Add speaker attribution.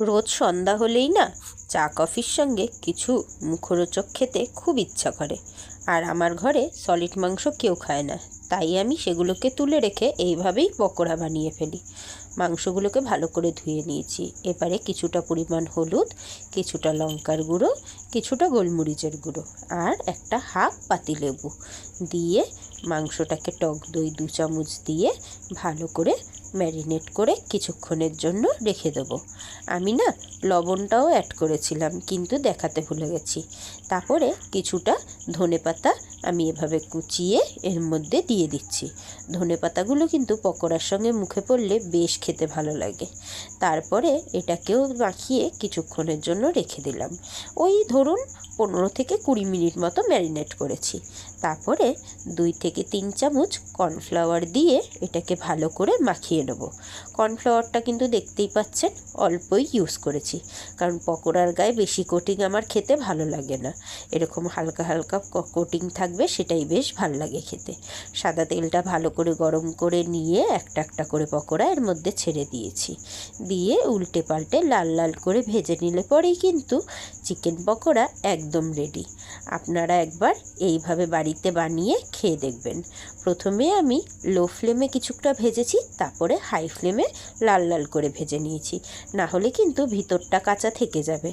Speaker 1: রোজ সন্ধ্যা হলেই না চা কফির সঙ্গে কিছু মুখরোচক খেতে খুব ইচ্ছা করে। আর আমার ঘরে সলিড মাংস কেউ খায় না, তাই আমি সেগুলোকে তুলে রেখে এইভাবেই পকোড়া বানিয়ে ফেলি। মাংসগুলোকে ভালো করে ধুয়ে নিয়েছি। এবারে কিছুটা পরিমাণ হলুদ, কিছুটা লঙ্কার গুঁড়ো, কিছুটা গোলমরিচের গুঁড়ো আর একটা হাফ পাতিলেবু দিয়ে মাংসটাকে টক দই দু চামচ দিয়ে ভালো করে ম্যারিনেট করে কিছুক্ষণের জন্য রেখে দেবো। আমি না লবণটাও অ্যাড করেছিলাম, কিন্তু দেখাতে ভুলে গেছি। তারপরে কিছুটা ধনেপাতা আমি এভাবে কুচিয়ে এর মধ্যে দিয়ে দিচ্ছি। ধনেপাতাগুলো কিন্তু পকোড়ার সঙ্গে মুখে পড়লে বেশ খেতে ভালো লাগে। তারপরে এটাকেও মাখিয়ে কিছুক্ষণের জন্য রেখে দিলাম। ওই ধরুন পনেরো থেকে কুড়ি মিনিট মতো ম্যারিনেট করেছি। তারপরে দুই থেকে তিন চামচ কর্নফ্লাওয়ার দিয়ে এটাকে ভালো করে মাখিয়ে নেব। কর্নফ্লাওয়ারটা কিন্তু দেখতেই পাচ্ছেন অল্পই ইউজ করেছি, কারণ পকোড়ার গায়ে বেশি কোটিং আমার খেতে ভালো লাগে না। এরকম হালকা হালকা কোটিং থাকবে সেটাই বেশ ভালো লাগে খেতে। সাদা তেলটা ভালো করে গরম করে নিয়ে একটা একটা করে পকোড়া এর মধ্যে ছেড়ে দিয়েছি। দিয়ে উল্টে পাল্টে লাল লাল করে ভেজে নিলে পরেই কিন্তু চিকেন পকোড়া একদম রেডি আপনারা একবার এইভাবে বাড়িতে বানিয়ে খেয়ে দেখবেন। প্রথমে আমি লো ফ্লেমে কিছুটা ভেজেছি, তারপরে হাই ফ্লেমে লাল লাল করে ভেজে নিয়েছি। না হলে কিন্তু ভিতরটা কাঁচা থেকে যাবে।